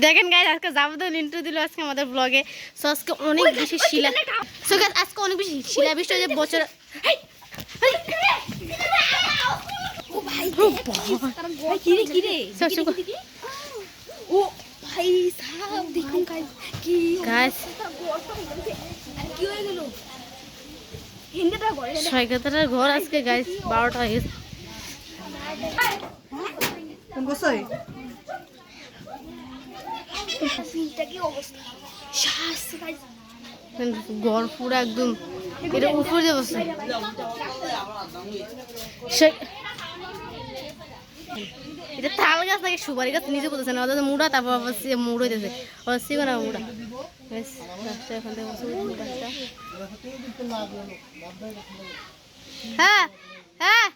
দেখেন গাইজ আজকে যাবতীয় ইন্টু দিল আজকে আমাদের ব্লগে সো আজকে অনেক বেশি শিলা সো গাইজ আজকে অনেক বেশি শিলা বৃষ্টি হয়েছে বছর ও ভাই সাহেব দেখুন কি গাইজ কি হয়ে গেল? হিন্দিটা ঘর আজকে গাইজ বারোটা হয়ে গেছে গাইস ঘর একদম, এটা উপর দিয়ে বসে। এটা তাল গাছ নাকি সুপারি গাছ? নিজে বলতেছে না। ওদের মুড়া, তারপর আবার সে মুড় হইতেছে ও সিগো না মুড়া। গাছটা এখান থেকে বসে হ্যাঁ হ্যাঁ।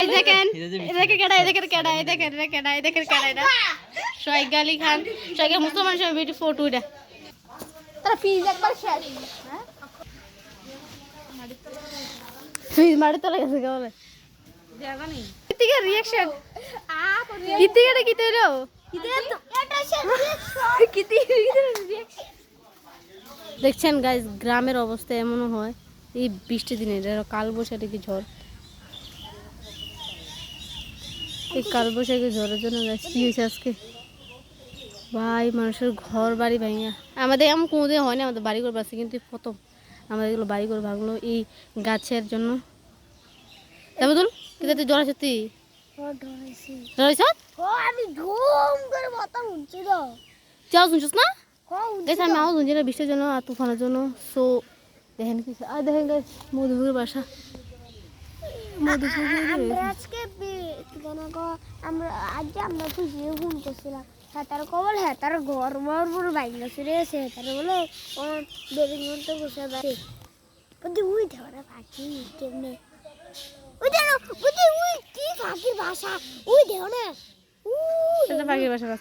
দেখেন এই দেখেন কেডা এই দেখেন কেডা এই দেখেন এটা কেডা এই দেখেন কেডা এটা শোয়েক আলী খান মুসলমান সব বিউটি ফটো এটা তারা ফিজ একবার শেষ হ্যাঁ? তুই মারি তোলা গেছে কেবলে ইতিকে রিয়াকশন ইতিকে কি তৈরো দেখছেন গাইজ গ্রামের অবস্থা এমনও হয়। এই বৃষ্টি দিনে কাল বৈশাখী ঝড়। এই কাল বৈশাখী ঝড়ের জন্য গাছ কি হয়েছে আজকে? ভাই মানুষের ঘর বাড়ি ভাঙা আমাদের এমন কোনোদিন হয় না আমাদের বাড়ি ঘর বাড়ছে কিন্তু প্রথম আমাদের এগুলো বাড়ি ঘর ভাঙলো এই গাছের জন্য। তারপর কিন্তু জ্বর সত্যি করে শুনছিস না? আমি শুনছি না বৃষ্টির জন্য আর তুফানের জন্য। সো দেখেন কি আর দেখেন মধুপুরের বাসা। আমরা আজকে বে- কি জানো গো, আমরা আজ আমরা তো যে ঘুম করছিলাম হেতার কবল হেতার ঘর বর বড় বাইক রে এসে হেতার বলে ও বেরিং মধ্যে বসে বাড়ি। বুদ্ধি উই ধরে পাখি কেমনে? ওই দেখো বুদ্ধি উই কি পাখির বাসা? উই দেখো না? উই পাখির বাসা।